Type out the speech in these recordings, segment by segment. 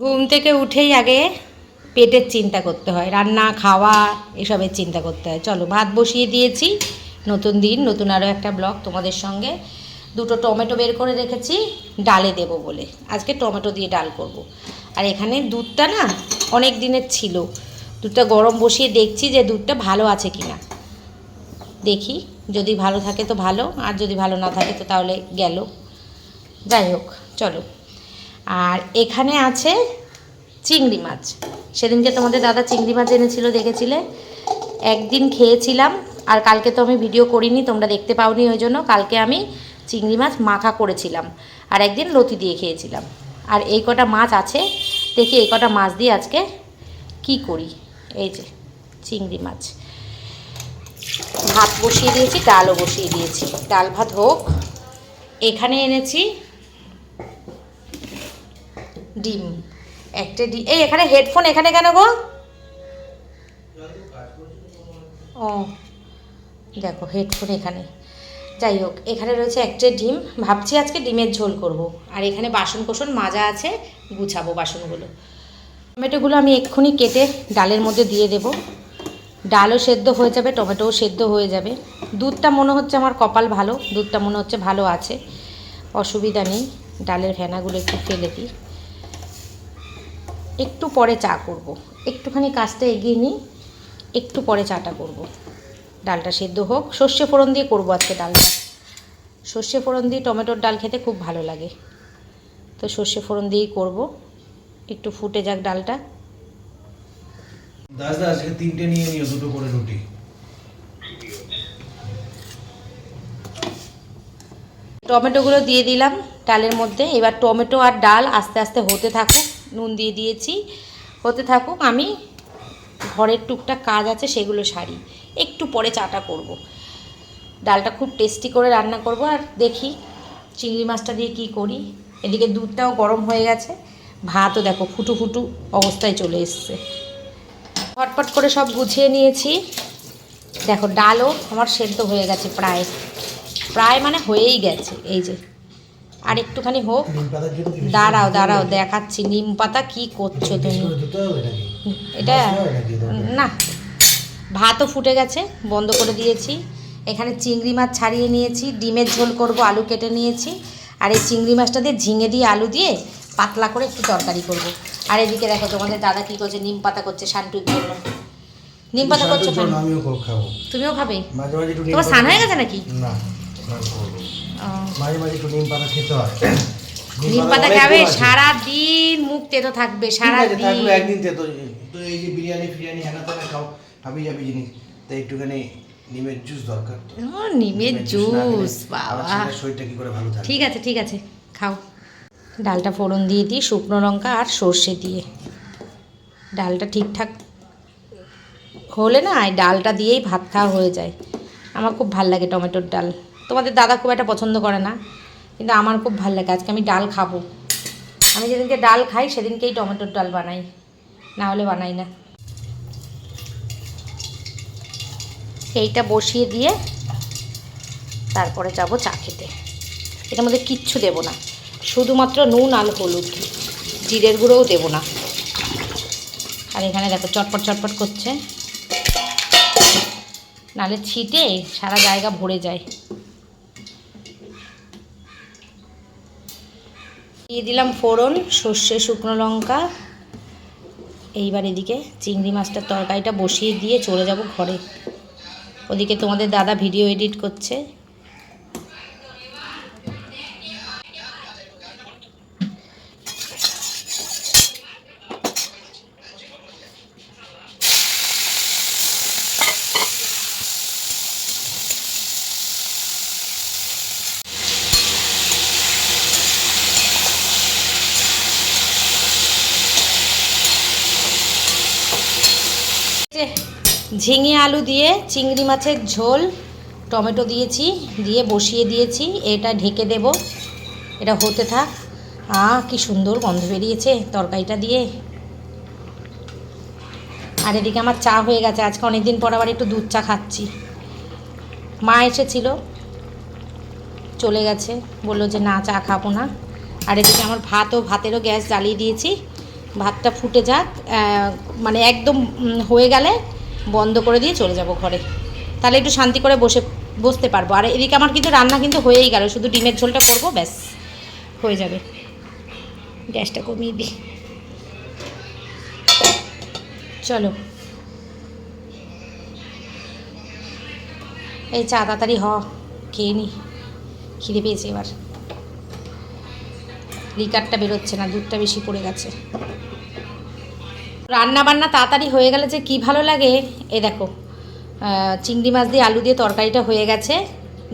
ঘুম থেকে উঠেই আগে পেটের চিন্তা করতে হয়, রান্না, খাওয়া এসবের চিন্তা করতে হয়। চলো, ভাত বসিয়ে দিয়েছি। নতুন দিন, নতুন আরও একটা ব্লগ তোমাদের সঙ্গে। দুটো টমেটো বের করে রেখেছি, ডালে দেব বলে। আজকে টমেটো দিয়ে ডাল করব। আর এখানে দুধটা না অনেক দিনের ছিল। দুধটা গরম বসিয়ে দেখছি যে দুধটা ভালো আছে কি না দেখি, যদি ভালো থাকে তো ভালো, আর যদি ভালো না থাকে তো তাহলে গেল। যাই হোক, চলো। আর এখানে আছে চিংড়ি মাছ। সেদিনকে তোমাদের দাদা চিংড়ি মাছ এনেছিল, দেখেছিলে? একদিন খেয়েছিলাম, আর কালকে তো আমি ভিডিও করিনি, তোমরা দেখতে পাওনি ওই জন্য। কালকে আমি চিংড়ি মাছ মাখা করেছিলাম, আর একদিন লতি দিয়ে খেয়েছিলাম। আর এই কটা মাছ আছে, দেখি এই কটা মাছ দিয়ে আজকে কি করি। এই যে, চিংড়ি মাছ। ভাত বসিয়ে দিয়েছি, ডালও বসিয়ে দিয়েছি। ডাল ভাত হোক। এখানে এনেছি ডিম। একটা ডিম। এই, এখানে হেডফোন এখানে কেন গো? ও, দেখো হেডফোন এখানে। যাই হোক, এখানে রয়েছে একটা ডিম। ভাবছি আজকে ডিমের ঝোল করব। আর এখানে বাসন কোসন মাজা আছে, গুছাবো বাসনগুলো। টমেটোগুলো আমি এক্ষুনি কেটে ডালের মধ্যে দিয়ে দেব। ডালও সেদ্ধ হয়ে যাবে, টমেটোও সেদ্ধ হয়ে যাবে। দুধটা মনে হচ্ছে আমার কপাল ভালো, দুধটা মনে হচ্ছে ভালো আছে। অসুবিধা নেই, ডালের ফেনাগুলো একটু ফেলে দিই। একটু পরে চা করব। একটুখানি কাজটা এগিয়ে নিই একটু পরে চাটা করব। ডালটা সেদ্ধ হোক। সর্ষে ফোড়ন দিয়ে করব আজকে ডালটা। সর্ষে ফোড়ন দিয়ে টমেটোর ডাল খেতে খুব ভালো লাগে। তো সর্ষে ফোড়ন দিয়েই করব। একটু ফুটে যাক ডালটা। দাস আজকে তিনটে নিয়ে নিও দুটো করে রুটি। টমেটোগুলো দিয়ে দিলাম ডালের মধ্যে। এবার টমেটো আর ডাল আস্তে আস্তে হতে থাকুক। নুন দিয়ে দিয়েছি। হতে থাকুক, আমি ঘরের টুকটাক কাজ আছে, সেগুলো সারি। একটু পরে চাটা করব। ডালটা খুব টেস্টি করে রান্না করব, আর দেখি চিংড়ি মাছটা দিয়ে কি করি। এদিকে দুধটাও গরম হয়ে গেছে। ভাতও দেখো ফুটু ফুটু অবস্থায় চলে এসছে। ফটফট করে সব গুছিয়ে নিয়েছি। দেখো, ডালও আমার সেদ্ধ হয়ে গেছে প্রায়। প্রায় মানে হয়েই গেছে, এই যে। আর একটুখানি হোক। দাঁড়াও দাঁড়াও দেখাচ্ছি। নিম পাতা কি করছ তুমি? হবে নাকি? এটা? না। ভাতও ফুটে গেছে বন্ধ করে দিয়েছি। এখানে চিংড়ি মাছ ছাড়িয়ে নিয়েছি ডিমের ঝোল করব আলু কেটে নিয়েছি। আর এই চিংড়ি মাছটা দিয়ে ঝিঙে দিয়ে আলু দিয়ে পাতলা করে একটু তরকারি করব। আর এদিকে দেখো তোমাদের দাদা কি করছে? নিম পাতা করছে জন্য নিম পাতা করছ তুমিও খাবে? তোমার স্নান হয়ে গেছে নাকি? না মাঝে মাঝে একটু নিম পাতা খেতে হয়। নিম পাতা খাবে সারা দিন মুখ তেতো থাকবে সারা দিন একদিন তো তো এই যে বিরিয়ানি ফিরিয়ানি হ্যানা খাও হাবি যাবি জিনিস। একটুখানি নিমের জুস দরকার তো। নিমের জুস বাবা। শরীরটা কি করে ভালো থাকে ঠিক আছে ঠিক আছে খাও। ডালটা ফোড়ন দিয়ে দিই শুকনো লঙ্কা আর সর্ষে দিয়ে। ডালটা ঠিকঠাক হলে না এই ডালটা দিয়েই ভাত খাওয়া হয়ে যায়। আমার খুব ভালো লাগে টমেটোর ডাল। তোমাদের দাদা খুব একটা পছন্দ করে না, কিন্তু আমার খুব ভালো লাগে। আজকে আমি ডাল খাব। আমি যেদিনকে ডাল খাই, সেদিনকেই টমেটোর ডাল বানাই। না হলে বানাই না। এইটা বসিয়ে দিয়ে তারপরে যাব চা খেতে। এটার মধ্যে কিচ্ছু দেব না। শুধুমাত্র নুন আর হলুদ। জিরের গুঁড়োও দেব না। আর এখানে দেখো চটপট চটপট করছে। নালে ছিটে সারা জায়গা ভরে যায়। দিয়ে দিলাম ফোড়ন, সর্ষে, শুকনো লঙ্কা। এইবার এদিকে চিংড়ি মাছটার তরকারিটা বসিয়ে দিয়ে চলে যাব ঘরে। ওদিকে তোমাদের দাদা ভিডিও এডিট করছে যে ঝিঙে আলু দিয়ে চিংড়ি মাছের ঝোল, টমেটো দিয়েছি, দিয়ে বসিয়ে দিয়েছি, এটা ঢেকে দেব। এটা হতে থাক। আ, কি সুন্দর গন্ধ বেরিয়েছে তরকারিটা দিয়ে। আর এদিকে আমার চা হয়ে গেছে। আজকে অনেকদিন পর আবার একটু দুধ চা খাচ্ছি। মা এসেছিল। চলে গেছে। বলল যে, না, চা খাব না। আর এদিকে আমার ভাতও ভাতেরও গ্যাস জ্বালিয়ে দিয়েছি। ভাতটা ফুটে যাক। মানে একদম হয়ে গেলে বন্ধ করে দিয়ে চলে যাব ঘরে। তাহলে একটু শান্তি করে বসে, বসতে পারব। আর এদিকে আমার কিন্তু রান্না কিন্তু হয়েই গেল। শুধু ডিমের ঝোলটা করব, ব্যাস, হয়ে যাবে। গ্যাসটা কমিয়ে দিই। চলো। এই চা তাড়াতাড়ি হ, খেয়ে নি। খিদে পেয়েছে এবার। লিকারটা বেরোচ্ছে না, দুধটা বেশি পড়ে গেছে। রান্না বান্না তাড়াতাড়ি হয়ে গেলে যে কি ভালো লাগে, এ দেখো। চিংড়ি মাছ দিয়ে আলু দিয়ে তরকারিটা হয়ে গেছে।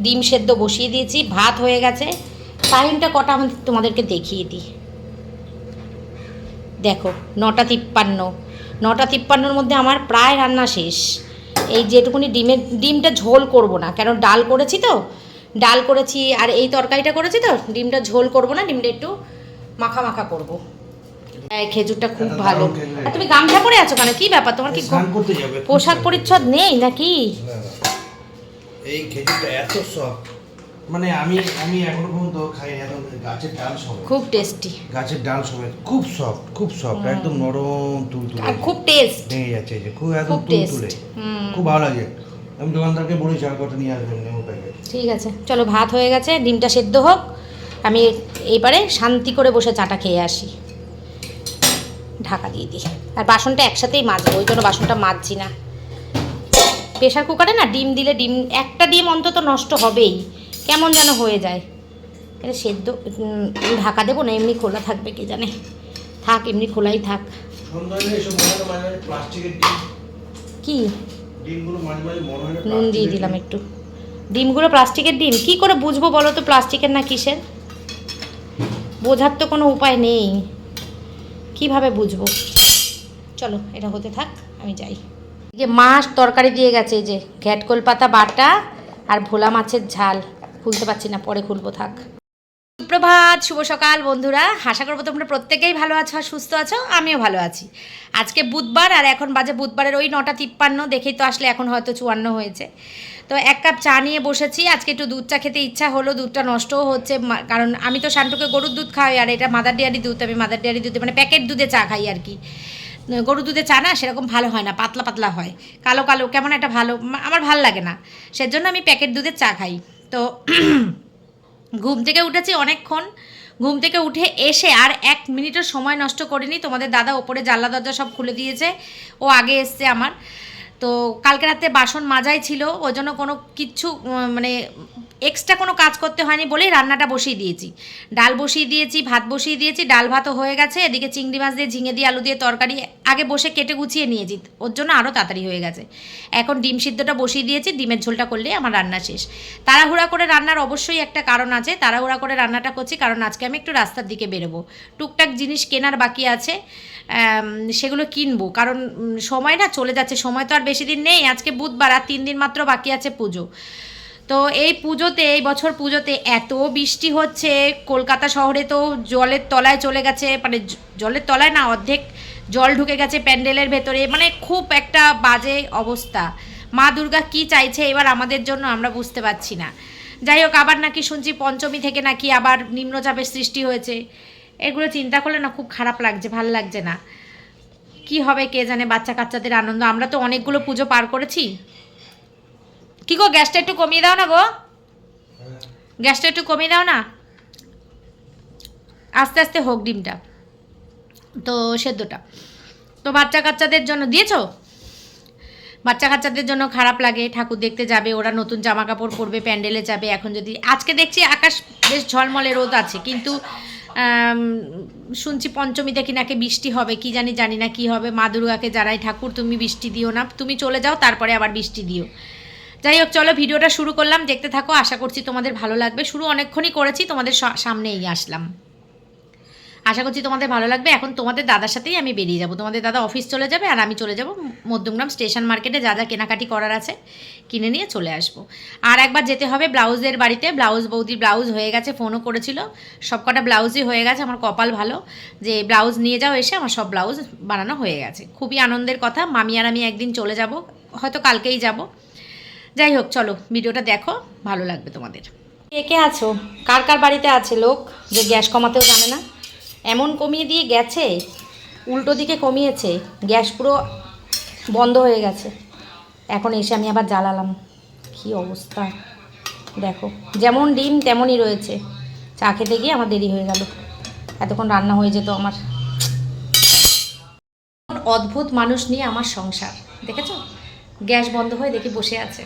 ডিম সেদ্ধ বসিয়ে দিয়েছি, ভাত হয়ে গেছে। টাইমটা কটা আমি তোমাদেরকে দেখিয়ে দিই। দেখো, নটা তিপ্পান্ন। নটা তিপ্পান্নর মধ্যে আমার প্রায় রান্না শেষ। এই যেটুকুনি ডিমের, ডিমটা ঝোল করব না কেন ডাল করেছি তো। ডাল করেছি, আর এই তরকারিটা করেছি তো, ডিমটা ঝোল করব না, ডিমটা একটু মাখা মাখা করব। খেজুরটা খুব ভালো। আর তুমি গামছা পরে আছো কেন? কি ব্যাপার? তোমার কি পোশাক পরিচ্ছদ নেই নাকি। এই খেজুরটা এত সফট মানে আমি আমি এখনও পর্যন্ত খাই এখন গাছের ডাল সমেত। খুব টেস্টি গাছের ডাল সমেত খুব সফট খুব সফট একদম নরম তুলতুলে। আর খুব টেস্ট ভেঙে যাচ্ছে যে খুব একদম তুলতুলে। খুব ভালো লাগে। আমি দোকানদারকে বলেছি আর কত নিয়ে আসবেন নেমু প্যাকেট। ঠিক আছে। চলো ভাত হয়ে গেছে ডিমটা সেদ্ধ হোক। আমি এইবারে শান্তি করে বসে চাটা খেয়ে আসি। ঢাকা দিয়ে দিই। আর বাসনটা একসাথেই মাজবো ওই জন্য বাসনটা মাজছি না। প্রেশার কুকারে না ডিম দিলে ডিম একটা ডিম অন্তত নষ্ট হবেই। কেমন যেন হয়ে যায়। এটা সেদ্ধ ঢাকা দেবো না এমনি খোলা থাকবে কে জানে। থাক এমনি খোলাই থাক। কি? নুন দিয়ে দিলাম একটু। ডিমগুলো প্লাস্টিকের ডিম। কি করে বুঝব বলো তো প্লাস্টিকের না কিসের? বোঝার তো কোনো উপায় নেই। কীভাবে বুঝব? চলো, এটা হতে থাক, আমি যাই। যে মাছ তরকারি দিয়ে গেছে যে ঘ্যাটকোল পাতা বাটা আর ভোলা মাছের ঝাল। খুলতে পারছি না, পরে খুলবো, থাক। সুপ্রভাত, শুভ সকাল বন্ধুরা। আশা করব তোমরা প্রত্যেকেই ভালো আছো আর সুস্থ আছো, আমিও ভালো আছি। আজকে বুধবার আর এখন বাজে বুধবারের ওই নটা তিপ্পান্ন, দেখেই তো আসলে এখন হয়তো চুয়ান্ন হয়েছে। তো এক কাপ চা নিয়ে বসেছি, আজকে একটু দুধ চা খেতে ইচ্ছা হলো, দুধটা নষ্টও হচ্ছে কারণ আমি তো শান্টুকে গরুর দুধ খাওয়াই, আর এটা মাদার ডেয়ারি দুধ, আমি মাদার ডেয়ারি দুধে মানে প্যাকেট দুধে চা খাই আর কি। গরুর দুধে চা না সেরকম ভালো হয় না, পাতলা পাতলা হয়। কালো কালো, কেমন একটা ভালো আমার ভালো লাগে না। সেজন্য আমি প্যাকেট দুধের চা খাই। তো ঘুম থেকে উঠেছি অনেকক্ষণ। ঘুম থেকে উঠে এসে আর এক মিনিটও সময় নষ্ট করিনি। তোমাদের দাদা ওপরে জানলা দরজা সব খুলে দিয়েছে। ও আগে এসছে আমার। তো কালকে রাতে বাসন মাজাই ছিল ওই জন্য কোনো কিচ্ছু মানে এক্সট্রা কোনো কাজ করতে হয়নি বলেই রান্নাটা বসিয়ে দিয়েছি। ডাল বসিয়ে দিয়েছি, ভাত বসিয়ে দিয়েছি, ডাল ভাতও হয়ে গেছে, এদিকে চিংড়ি মাছ দিয়ে ঝিঙে দিয়ে আলু দিয়ে তরকারি আগে বসে কেটে গুছিয়ে নিয়েছি, ওর জন্য আরও তাড়াতাড়ি হয়ে গেছে। এখন ডিম সিদ্ধটা বসিয়ে দিয়েছি, ডিমের ঝোলটা করলেই আমার রান্না শেষ। তাড়াহুড়া করে রান্নার অবশ্যই একটা কারণ আছে, তাড়াহুড়া করে রান্নাটা করছি, কারণ আজকে আমি একটু রাস্তার দিকে বেরোবো। টুকটাক জিনিস কেনার বাকি আছে সেগুলো কিনবো, কারণ সময় না চলে যাচ্ছে, সময় তো আর বেশি দিন নেই, আজকে বুধবার আর তিন দিন মাত্র বাকি আছে পুজো। তো এই পুজোতে, এই বছর পুজোতে এত বৃষ্টি হচ্ছে, কলকাতা শহরে তো জলের তলায় চলে গেছে মানে জলের তলায় না অর্ধেক জল ঢুকে গেছে প্যান্ডেলের ভেতরে মানে খুব একটা বাজে অবস্থা। মা দুর্গা কি চাইছে এবার আমাদের জন্য আমরা বুঝতে পারছি না। যাই হোক, আবার নাকি শুনছি পঞ্চমী থেকে নাকি আবার নিম্নচাপের সৃষ্টি হয়েছে। এগুলো চিন্তা করলে না খুব খারাপ লাগছে, ভালো লাগছে না। কি হবে কে জানে, বাচ্চা কাচ্চাদের আনন্দ। আমরা তো অনেকগুলো পুজো পার করেছি। কি গো, গ্যাসটা একটু কমিয়ে দাও না গো? গ্যাসটা একটু কমিয়ে দাও না? আস্তে আস্তে হোক ডিমটা। তো সেদ্ধটা। তো বাচ্চা কাচ্চাদের জন্য, দিয়েছ? বাচ্চা কাচ্চাদের জন্য খারাপ লাগে, ঠাকুর দেখতে যাবে, ওরা নতুন জামা কাপড় পরবে, প্যান্ডেলে যাবে। এখন যদি, আজকে দেখছি আকাশ বেশ ঝলমলে, রোদ আছে। কিন্তু শুনছি পঞ্চমী দেখি নাকি বৃষ্টি হবে, কি জানি জানি না কি হবে। মা দুর্গাকে জানাই, ঠাকুর, তুমি বৃষ্টি দিও না, তুমি চলে যাও, তারপরে আবার বৃষ্টি দিও। যাই হোক, চলো, ভিডিওটা শুরু করলাম। দেখতে থাকো, আশা করছি তোমাদের ভালো লাগবে। শুরু অনেকক্ষণই করেছি, তোমাদের সা- সামনেই আসলাম। আশা করছি তোমাদের ভালো লাগবে। এখন তোমাদের দাদার সাথেই আমি বেরিয়ে যাব। তোমাদের দাদা অফিস চলে যাবে আর আমি চলে যাব মধ্যমগ্রাম স্টেশন মার্কেটে, যা যা কেনাকাটি করার আছে। কিনে নিয়ে চলে আসব। আর একবার যেতে হবে ব্লাউজের বাড়িতে। ব্লাউজ বৌদির ব্লাউজ হয়ে গেছে, ফোনও করেছিল। সব কটা ব্লাউজই হয়ে গেছে, আমার কপাল ভালো। যে ব্লাউজ নিয়ে যাও এসে আমার সব ব্লাউজ বানানো হয়ে গেছে। খুবই আনন্দের কথা, মামি আর আমি একদিন চলে যাব, হয়তো কালকেই যাব। যাই হোক, চলো, ভিডিওটা দেখো, ভালো লাগবে তোমাদের। কে কে আছো? কার কার বাড়িতে আছে লোক যে গ্যাস কমাতেও জানে না? এমন কমিয়ে দিয়ে গেছে, উল্টো দিকে কমিয়েছে, গ্যাস পুরো বন্ধ হয়ে গেছে। এখন এসে আমি আবার জ্বালালাম। কি অবস্থা? দেখো, যেমন ডিম, তেমনই রয়েছে। চা খেতে গিয়ে আমার দেরি হয়ে গেল। এতক্ষণ রান্না হয়ে যেত আমার। অদ্ভুত মানুষ নিয়ে আমার সংসার, দেখেছ? গ্যাস বন্ধ হয়ে দেখি বসে আছে।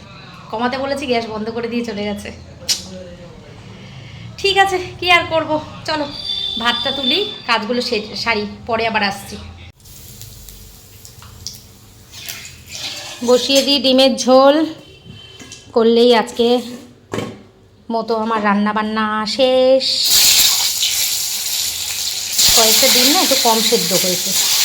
কমাতে বলেছি, গ্যাস বন্ধ করে দিয়ে চলে গেছে। ঠিক আছে, কি আর করব? চলো, ভাতটা তুলি, কাজগুলো সারি, পরে আবার আসছি। বসিয়ে দিই ডিমের ঝোল। করলেই আজকে মতো আমার রান্না বান্না শেষ। কয়েকটা ডিম না একটু কম সেদ্ধ হয়েছে।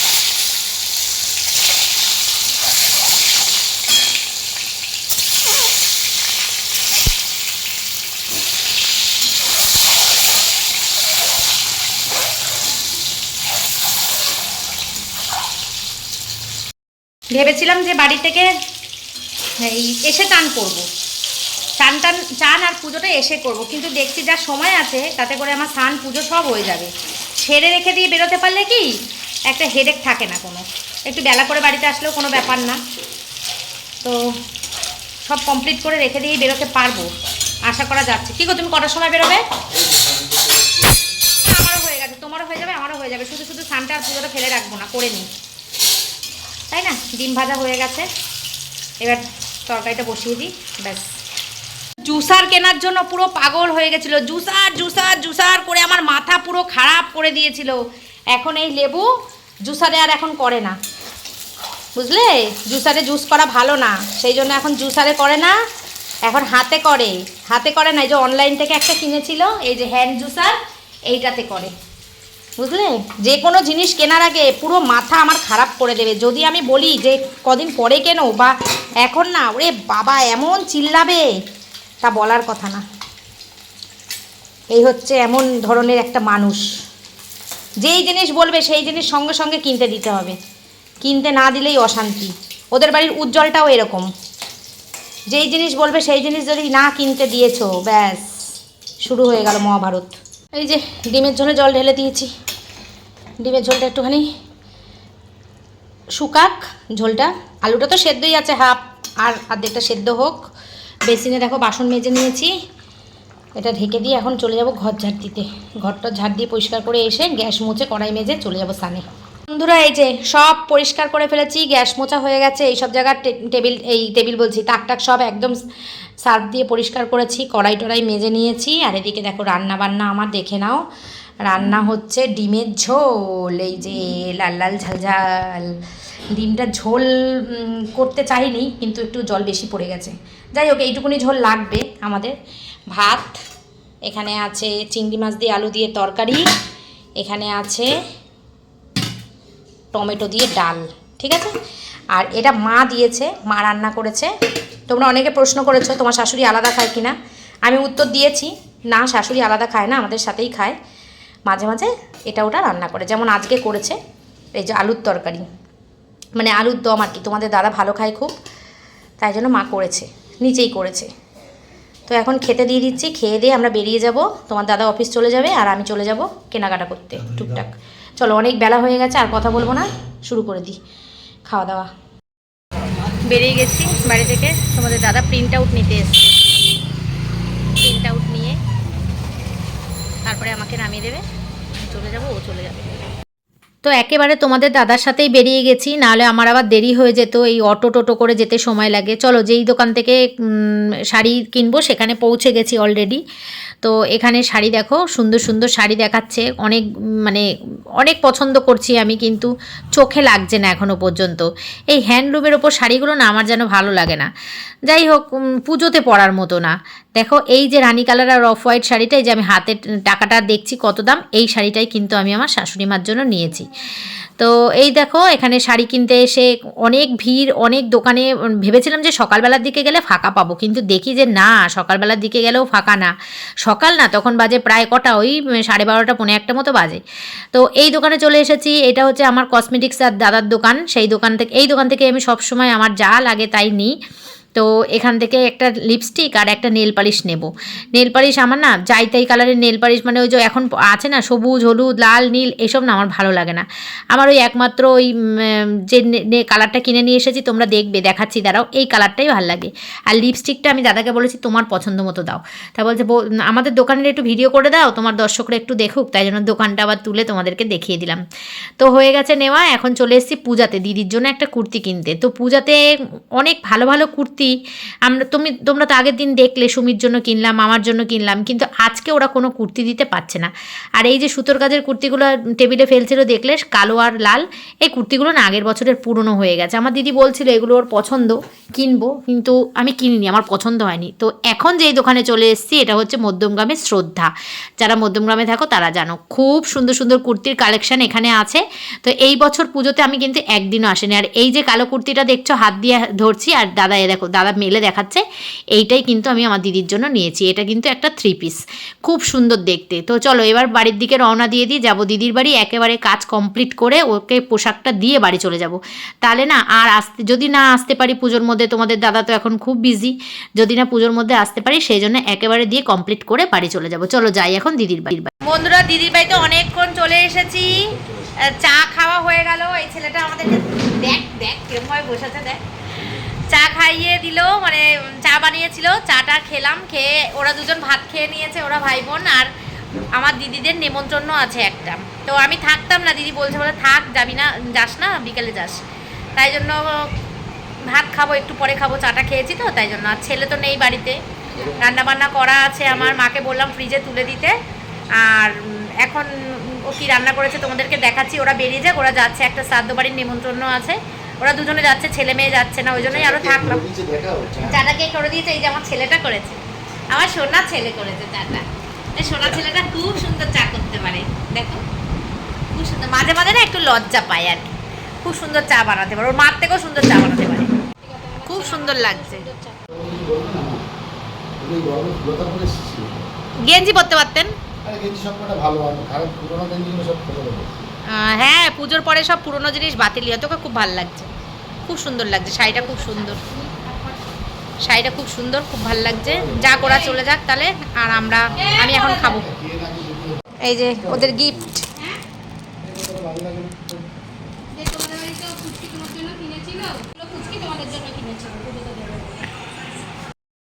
ভেবেছিলাম যে বাড়ি থেকে এই এসে টান করব। চান টান, চান আর পুজোটা এসে করব। কিন্তু দেখছি যা সময় আছে, তাতে করে আমার স্নান, পুজো সব হয়ে যাবে। ছেড়ে রেখে দিয়ে বেরোতে পারলে কি? একটা হেডেক থাকে না কোনো। একটু বেলা করে বাড়িতে আসলেও কোনো ব্যাপার না। তো সব কমপ্লিট করে রেখে দিয়েই বেরোতে পারব। আশা করা যাচ্ছে। কী গো, তুমি কটার সময় বেরোবে? আমারও হয়ে গেছে, তোমারও হয়ে যাবে, আমারও হয়ে যাবে। শুধু শুধু স্নানটা আর পুজোটা ফেলে রাখব না, করে নিই। তাই না? ডিম ভাজা হয়ে গেছে। এবার তরকারিটা বসিয়ে দিই। ব্যাস। জুসার কেনার জন্য পুরো পাগল হয়ে গেছিল। জুসার জুসার জুসার করে আমার মাথা পুরো খারাপ করে দিয়েছিল। এখন এই লেবু জুসারে আর এখন করে না। বুঝলে? জুসারে জুস করা ভালো না। সেই জন্য এখন জুসারে করে না। এখন হাতে করে। হাতে করে না, এই যে অনলাইন থেকে একটা কিনেছিল, এই যে হ্যান্ড জুসার এইটাতে করে। বুঝলে? যে কোনো জিনিস কেনার আগে পুরো মাথা আমার খারাপ করে দেবে। যদি আমি বলি যে কদিন পরে কেনো বা এখন না, ওরে বাবা, এমন চিল্লাবে। তা বলার কথা না। এই হচ্ছে এমন ধরনের একটা মানুষ। যেই জিনিস বলবে, সেই জিনিস সঙ্গে সঙ্গে কিনতে দিতে হবে। কিনতে না দিলেই অশান্তি। ওদের বাড়ির উজ্জ্বলটাও এরকম। যেই জিনিস বলবে, সেই জিনিস যদি না কিনতে দিয়েছ, ব্যাস, শুরু হয়ে গেল মহাভারত। এই যে ডিমের ঝোলে জল ঢেলে দিয়েছি। ডিমের ঝোলটা একটুখানি শুকাক, ঝোলটা। আলুটা তো সেদ্ধই আছে, হাফ আর অর্ধেকটা সেদ্ধ হোক। বেসিনে দেখো বাসন মেজে নিয়েছি। এটা ঢেকে দিয়ে এখন চলে যাব ঘর ঝাড় দিতে। ঘরটা ঝাড় দিয়ে পরিষ্কার করে এসে গ্যাস মুছে কড়াই মেজে চলে যাব স্নানে। বন্ধুরা, এই যে সব পরিষ্কার করে ফেলেছি, গ্যাস মোচা হয়ে গেছে এই সব জায়গার টেবিল, এই টেবিল বলছি তাক টাক সব একদম সার্ফ দিয়ে পরিষ্কার করেছি, কড়াই টড়াই মেজে নিয়েছি, আর এদিকে দেখো রান্না বান্না আমার দেখে নাও। রান্না হচ্ছে ডিমের ঝোল, এই যে লাল লাল ঝাল ঝাল। ডিমটা ঝোল করতে চাইনি, কিন্তু একটু জল বেশি পড়ে গেছে। যাই হোক, এইটুকুনি ঝোল লাগবে আমাদের। ভাত, এখানে আছে চিংড়ি মাছ দিয়ে আলু দিয়ে তরকারি, এখানে আছে টমেটো দিয়ে ডাল ঠিক আছে? আর এটা মা দিয়েছে মা রান্না করেছে। তোমরা অনেকে প্রশ্ন করেছ তোমার শাশুড়ি আলাদা খায় কিনা? আমি উত্তর দিয়েছি না শাশুড়ি আলাদা খায় না আমাদের সাথেই খায়। মাঝে মাঝে এটা ওটা রান্না করে যেমন আজকে করেছে এই যে আলুর তরকারি। মানে আলুর দম আর কি তোমাদের দাদা ভালো খায় খুব তাই জন্য মা করেছে নিচেই করেছে। তো এখন খেতে দিয়ে দিচ্ছি খেয়ে দিয়ে আমরা বেরিয়ে যাব তোমার দাদা অফিস চলে যাবে আর আমি চলে যাব কেনাকাটা করতে টুকটাক। চলো, অনেক বেলা হয়ে গেছে, আর কথা বলব না, শুরু করে দিই। খাওয়া দাওয়া। বেরিয়ে গেছি বাড়ি থেকে। তোমাদের দাদা প্রিন্ট আউট নিতে এসছে। প্রিন্ট আউট নিয়ে তারপরে আমাকে নামিয়ে দেবে। চলে যাব, ও চলে যাবে। তো একেবারে তোমাদের দাদার সাথেই বেরিয়ে গেছি, নাহলে আমার আবার দেরি হয়ে যেত এই অটো টোটো করে যেতে সময় লাগে। চলো যেই দোকান থেকে শাড়ি কিনবো সেখানে পৌঁছে গেছি অলরেডি তো এখানে শাড়ি দেখো, সুন্দর সুন্দর শাড়ি দেখাচ্ছে। অনেক মানে অনেক পছন্দ করছি আমি, কিন্তু চোখে লাগছে না এখনও পর্যন্ত। এই হ্যান্ডলুমের ওপর শাড়িগুলো না আমার যেন ভালো লাগে না। যাই হোক পুজোতে পরার মতো না। দেখো, এই যে রানী কালার আর অফ হোয়াইট শাড়িটা, এই যে আমি হাতে টাকাটা দেখছি কত দাম, এই শাড়িটাই কিন্তু আমি আমার শাশুড়ি মার জন্য নিয়েছি। তো এই দেখো, এখানে শাড়ি কিনতে এসে অনেক ভিড়, অনেক দোকানে ভেবেছিলাম যে সকালবেলার দিকে গেলে ফাঁকা পাবো, কিন্তু দেখি যে না, সকালবেলার দিকে গেলেও ফাঁকা না। সকাল না, তখন বাজে প্রায় কটা, ওই সাড়ে বারোটা, পৌনে একটা মতো বাজে। তো এই দোকানে চলে এসেছি, এটা হচ্ছে আমার কসমেটিক্স আর দাদার দোকান, সেই দোকান থেকে, এই দোকান থেকে আমি সবসময় আমার যা লাগে তাই নিই। তো এখান থেকে একটা লিপস্টিক আর একটা নেল পালিশ নেব। নেল পালিশ আমার না যাই তাই কালারের নেল পালিশ মানে ওই যে এখন আছে না সবুজ, হলুদ, লাল, নীল এসব না আমার ভালো লাগে না। আমার ওই একমাত্র ওই যে কালারটা কিনে নিয়ে এসেছি, তোমরা দেখবে, দেখাচ্ছি, দাঁড়াও, এই কালারটাই ভালো লাগে। আর লিপস্টিকটা আমি দাদাকে বলেছি, তোমার পছন্দ মতো দাও। তা বলছে আমাদের দোকানের একটু ভিডিও করে দাও, তোমার দর্শকরা একটু দেখুক। তাই জন্য দোকানটা আবার তুলে তোমাদেরকে দেখিয়ে দিলাম। তো হয়ে গেছে নেওয়া, এখন চলে এসেছি পূজাতে। দিদির জন্য একটা কুর্তি কিনতে। তো পূজাতে অনেক ভালো ভালো কুর্তি আমরা তুমি, তোমরা তো আগের দিন দেখলে সুমির জন্য কিনলাম, আমার জন্য কিনলাম, কিন্তু আজকে ওরা কোনো কুর্তি দিতে পারছে না। আর এই যে সুতোর কাজের কুর্তিগুলো টেবিলে ফেলছিল দেখলে, কালো আর লাল, এই কুর্তিগুলো না আগের বছরের পুরনো হয়ে গেছে। আমার দিদি বলছিল, এগুলো ওর পছন্দ, কিনবো, কিন্তু আমি কিনিনি, আমার পছন্দ হয়নি। তো এখন যেই দোকানে চলে এসেছি, এটা হচ্ছে মধ্যমগ্রামের শ্রদ্ধা। যারা মধ্যমগ্রামে থাকো, তারা জানো, খুব সুন্দর সুন্দর কুর্তির কালেকশান এখানে আছে। তো এই বছর পুজোতে আমি কিন্তু একদিনও আসিনি। আর এই যে কালো কুর্তিটা দেখছ, হাত দিয়ে ধরছি, আর দাদা, এ দেখো দাদা মেলে দেখাচ্ছে, এইটাই কিন্তু আমি আমার দিদির জন্য নিয়েছি। এটা কিন্তু একটা থ্রি পিস খুব সুন্দর দেখতে। তো চলো, এবার বাড়ির দিকে রওনা দিয়ে দিই। যাব দিদির বাড়ি, একেবারে কাজ কমপ্লিট করে ওকে পোশাকটা দিয়ে বাড়ি চলে যাব। তাহলে না, আর আসতে, যদি না আসতে পারি পুজোর মধ্যে, তোমাদের দাদা তো এখন খুব বিজি যদি না পুজোর মধ্যে আসতে পারি, সেই জন্য একেবারে দিয়ে কমপ্লিট করে বাড়ি চলে যাব। চলো যাই এখন দিদির বাড়ির বাড়ি। বন্ধুরা, দিদির বাড়িতে অনেকক্ষণ চলে এসেছি। চা খাওয়া হয়ে গেল। এই ছেলেটা আমাদেরকে, দেখ দেখ ভাবে বসেছে দেখ। চা খাইয়ে দিল মানে চা বানিয়েছিল, চাটা খেলাম, খেয়ে ওরা দুজন ভাত খেয়ে নিয়েছে, ওরা ভাই বোন আর আমার দিদিদের নেমন্ত্রণ আছে একটা। তো আমি থাকতাম না, দিদি বলছে, বলে থাক, যাবি না, যাস না, বিকেলে যাস। তাই জন্য ভাত খাব, একটু পরে খাব, চাটা খেয়েছি তো, তাই জন্য। আর ছেলে তো নেই বাড়িতে। রান্না বান্না করা আছে আমার, মাকে বললাম ফ্রিজে তুলে দিতে। আর এখন ও কি রান্না করেছে তোমাদেরকে দেখাচ্ছি, ওরা বেরিয়ে যাক, ওরা যাচ্ছে, একটা শ্রাদ্ধ বাড়ির নেমন্ত্রণ আছে। ওরা দুজনে যাচ্ছে ছেলে মেয়ে যাচ্ছে না ওই জন্যই আরও থাকলাম। চাটা কে করে দিয়েছে এই যে আমার ছেলেটা করেছে। আমার সোনা ছেলে করেছে চাটা সোনা ছেলেটা খুব সুন্দর চা করতে পারে দেখো। খুব সুন্দর মাঝে মাঝে না একটু লজ্জা পায় আর কি। খুব সুন্দর চা বানাতে পারে ওর মার থেকেও সুন্দর চা বানাতে পারে। খুব সুন্দর লাগছে। গেঞ্জি পরতে পারতেন? আহ, হ্যাঁ পুজোর পরে সব পুরনো জিনিস বাতিল হয়, তোকে খুব ভালো লাগছে। খুব সুন্দর লাগছে, শাড়িটা খুব সুন্দর। শাড়িটা খুব সুন্দর, খুব ভালো লাগছে। যা করা চলে যাক তাহলে, আর আমরা, আমি এখন খাব। এই যে, ওদের গিফট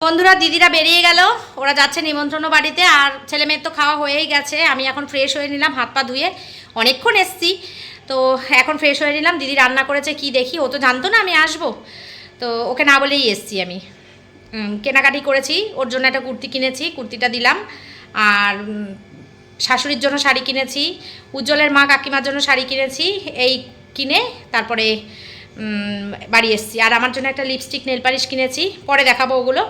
বন্ধুরা, দিদিরা বেরিয়ে গেল। ওরা যাচ্ছে নিমন্ত্রণ বাড়িতে, আর ছেলে মেয়ের তো খাওয়া হয়েই গেছে। আমি এখন ফ্রেশ হয়ে নিলাম, হাত পা ধুয়ে। অনেকক্ষণ এসছি। তো এখন ফ্রেশ হয়ে নিলাম। দিদি রান্না করেছে, কি দেখি? ও তো জানতো না আমি আসব। তো ওকে না বলেই এসছি আমি। কেনাকাটি করেছি। ওর জন্য একটা কুর্তি কিনেছি, কুর্তিটা দিলাম। আর শাশুড়ির জন্য শাড়ি কিনেছি। উজ্জ্বলের মা কাকিমার জন্য শাড়ি কিনেছি। এই কিনে তারপরে বাড়ি এসেছি। আর আমার জন্য একটা লিপস্টিক নেল পালিশ কিনেছি। পরে দেখাবো ওগুলো।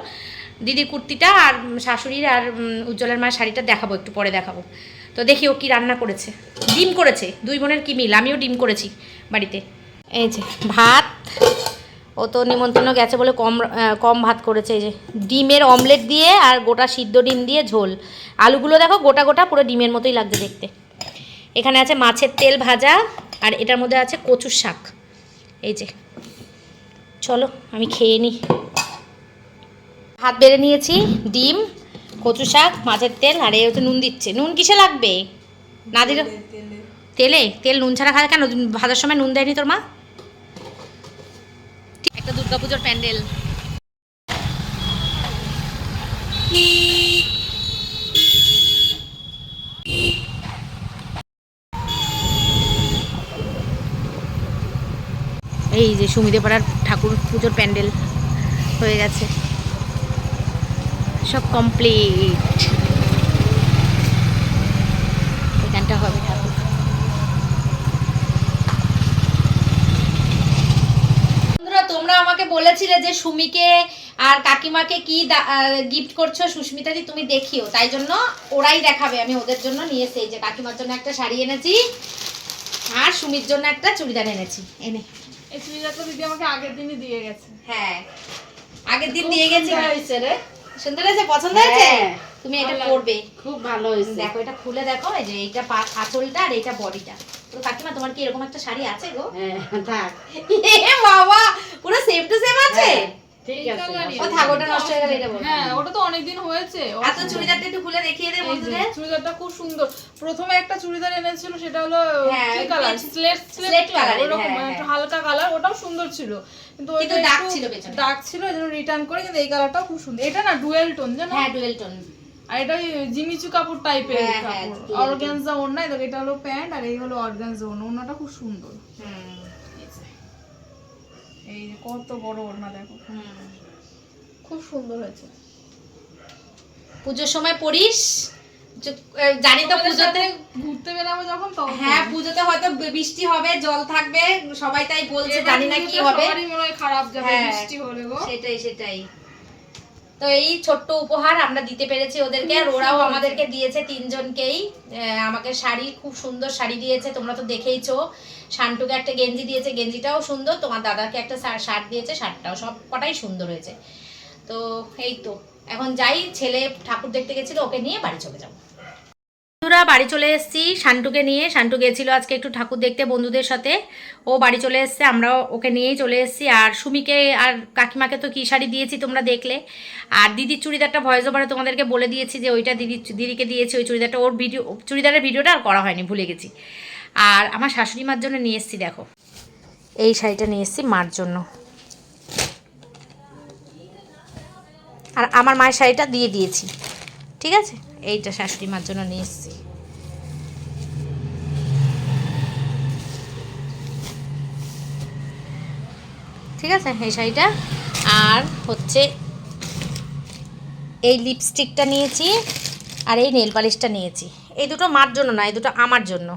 দিদির কুর্তিটা আর শাশুড়ির আর উজ্জ্বলের মায়ের শাড়িটা দেখাবো, একটু পরে দেখাবো। তো দেখি ও কি রান্না করেছে। ডিম করেছে। দুই বোনের কি মিল? আমিও ডিম করেছি বাড়িতে। এই যে ভাত, ও তো নিমন্ত্রণ গেছে বলে কম কম ভাত করেছে। এই যে ডিমের অমলেট দিয়ে আর গোটা সিদ্ধ ডিম দিয়ে ঝোল। আলুগুলো দেখো গোটা গোটা পুরো ডিমের মতোই লাগছে দেখতে। এখানে আছে মাছের তেল ভাজা আর এটার মধ্যে আছে কচুর শাক। এই যে। চলো, আমি খেয়ে নিই ভাত বেড়ে নিয়েছি, ডিম কচু শাক মাছের তেল আর এই হচ্ছে নুন দিচ্ছে। নুন কিসে লাগবে? না দিল তেলে তেল। নুন ছাড়া খায় কেন? ভাজার সময় নুন দেয়নি তোর মা? একটা দুর্গাপুজোর প্যান্ডেল। এই যে সুমিদে পাড়ার ঠাকুর পুজোর প্যান্ডেল হয়ে গেছে। সব কমপ্লিট এখানটা হবে ঠাকুর। তোমরা আমাকে বলেছিলে যে সুমিকে আর কাকিমাকে কি গিফট করছ? সুস্মিতাদি তুমি দেখিও। তাই জন্য ওরাই দেখাবে। আমি ওদের জন্য নিয়ে এসেছি এই যে কাকিমার জন্য একটা শাড়ি এনেছি আর সুমির জন্য একটা চুড়িদার এনেছি। এনে। এই চুড়িদারটা দিদি আমাকে আগের দিনই দিয়ে গেছে। হ্যাঁ। আগের দিন দিয়ে গেছি। হয়েছে রে। সুন্দর হয়েছে? পছন্দ হয়েছে? হ্যাঁ। তুমি এটা পরবে। খুব ভালো হয়েছে। দেখো এটা খুলে দেখো এই যে এইটা আঁচলটা আর এইটা বডিটা। তো কাকিমা তোমার কি এরকম একটা শাড়ি আছে গো? হ্যাঁ থাক। এ বাবা পুরো সেম টু সেম আছে? হ্যাঁ। ঠিক আছে ও থাক ওটা নষ্ট হয়ে গেলে এটা বলব। হ্যাঁ ওটা তো অনেকদিন হয়েছে। এত চুড়িদারটা একটু খুলে দেখিয়ে দে বন্ধুদের। চুড়িদারটা খুব সুন্দর। প্রথমে একটা চুড়িদার এনেছিল সেটা হলো হ্যাঁ, কি কালার স্লেট স্লেট কালারের, একটু। হালকা কালার ওটাও সুন্দর ছিল। কিন্তু ওইটা দাগ ছিল পেছনে। দাগ ছিল এই রিটার্ন করে কিন্তু এই কালারটাও খুব সুন্দর। এটা না ডুয়েল টোন জানো? হ্যাঁ ডুয়েল টোন আর এটা ওই জিমিচু কাপড়। টাইপের কাপড় অর্গানজা ওড়না এটা হলো প্যান্ট আর এই হলো অর্গানজা ওড়না ওড়নাটা খুব সুন্দর। এই যে কত বড় ওড়না দেখো। খুব সুন্দর হয়েছে। পুজোর সময় পড়িস? জানি তো পুজোতে ঘুরতে বেরাবো যখন তখন হ্যাঁ পুজোতে হয়তো বৃষ্টি হবে জল থাকবে সবাই তাই বলছে জানি না কি হবে। মনে হয় খারাপ যাবে হ্যাঁ। বৃষ্টি হলে গো। সেটাই সেটাই। তো এই ছোট্ট উপহার আমরা দিতে পেরেছি ওদেরকে আর ওরাও আমাদেরকে দিয়েছে তিনজনকেই। আমাকে শাড়ি খুব সুন্দর শাড়ি দিয়েছে তোমরা তো দেখেইছো। শান্টুকে একটা গেঞ্জি দিয়েছে, গেঞ্জিটাও সুন্দর, তোমার দাদাকে একটা শার্ট দিয়েছে শার্টটাও সব কটাই সুন্দর হয়েছে। তো এই তো, এখন যাই, ছেলে ঠাকুর দেখতে গেছিল, ওকে নিয়ে বাড়ি চলে যাব। বন্ধুরা, বাড়ি চলে এসেছি শান্টুকে নিয়ে। শান্টু গেছিল আজকে একটু ঠাকুর দেখতে বন্ধুদের সাথে। ও বাড়ি চলে এসেছে, আমরাও ওকে নিয়েই চলে এসেছি। আর সুমিকে আর কাকিমাকে তো কী শাড়ি দিয়েছি তোমরা দেখলে। আর দিদির চুড়িদারটা ভয়েস ওভারে তোমাদেরকে বলে দিয়েছি যে, ওইটা দিদি দিদিকে দিয়েছি, ওই চুড়িদারটা। ওর ভিডিও চুড়িদারের ভিডিওটা আর করা হয়নি, ভুলে গেছি। আর আমার শাশুড়ি মার জন্য নিয়ে এসেছি, দেখো। এই শাড়িটা নিয়ে এসেছি মার জন্য। আর আমার মায়ের শাড়িটা দিয়ে দিয়েছি। ঠিক আছে? এইটা শাশুড়ি মার জন্য নিয়ে এসেছি। ঠিক আছে? এই শাড়িটা। আর হচ্ছে এই লিপস্টিকটা নিয়েছি আর এই নেল পালিশটা নিয়েছি। এই দুটো মার জন্য না, এই দুটো আমার জন্য।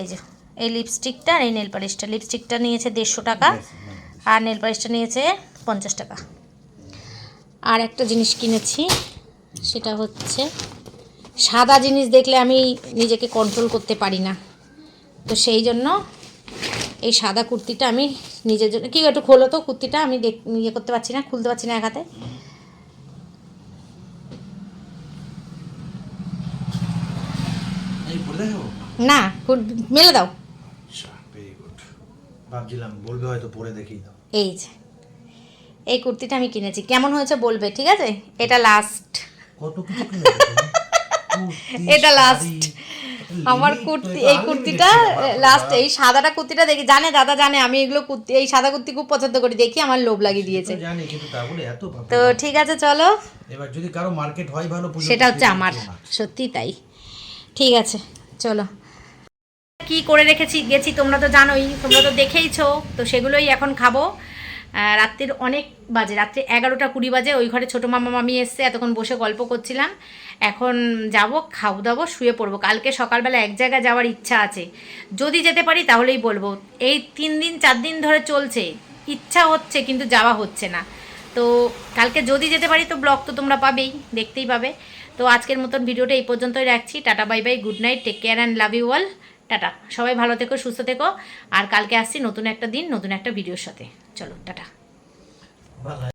এই যে এই লিপস্টিকটা আর এই নেল পালিশটা লিপস্টিকটা নিয়েছে দেড়শো টাকা আর নেল পালিশটা নিয়েছে পঞ্চাশ টাকা। আর একটা জিনিস কিনেছি সেটা হচ্ছে সাদা জিনিস দেখলে আমি নিজেকে কন্ট্রোল করতে পারি না। তো সেই জন্য এই সাদা কুর্তিটা আমি নিজের জন্য কি একটু খোলো তো কুর্তিটা আমি দেখ ইয়ে করতে পারছি না খুলতে পারছি না এক হাতে। দেখাবো? না মেলে দাও। ভাবছিলাম বলবে হয়তো পরে দাও। এই যে এই কুর্তিটা আমি কিনেছি। কেমন হয়েছে বলবে ঠিক আছে? এটা লাস্ট কত এটা। এটা আমার কুর্তি এই কুর্তিটা লাস্ট এই সাদাটা কুর্তিটা দেখি জানে দাদা জানে আমি এগুলো কুর্তি এই সাদা কুর্তি খুব পছন্দ করি দেখি আমার লোভ লাগিয়ে দিয়েছে। তো। ঠিক আছে চলো। এবার যদি কারও মার্কেট হয় ভালো সেটা হচ্ছে আমার। সত্যি তাই। ঠিক আছে চলো। কি করে রেখেছি, গেছি, তোমরা তো জানোই, তোমরা তো দেখেইছো, তো সেগুলোই এখন খাব। রাত্রির অনেক বাজে, রাত্রি এগারোটা কুড়ি বাজে, ওই ঘরে ছোটো মামা, মামি এসছে, এতক্ষণ বসে গল্প করছিলাম। এখন যাব খাব দাবো শুয়ে পড়ব। কালকে সকালবেলা এক জায়গায় যাওয়ার ইচ্ছা আছে। যদি যেতে পারি, তাহলেই বলব। এই তিন দিন, চার দিন ধরে চলছে। ইচ্ছা হচ্ছে, কিন্তু যাওয়া হচ্ছে না। তো কালকে যদি যেতে পারি, তো ব্লগ তো তোমরা পাবেই, দেখতেই পাবে। তো আজকের মতন ভিডিওটা এই পর্যন্তই রাখছি। Tata, bye bye, good night, take care and love you all. Tata. সবাই ভালো থেকো, সুস্থ থেকো। আর কালকে আসছি নতুন একটা দিন, নতুন একটা ভিডিওর সাথে। চলো, টাটা।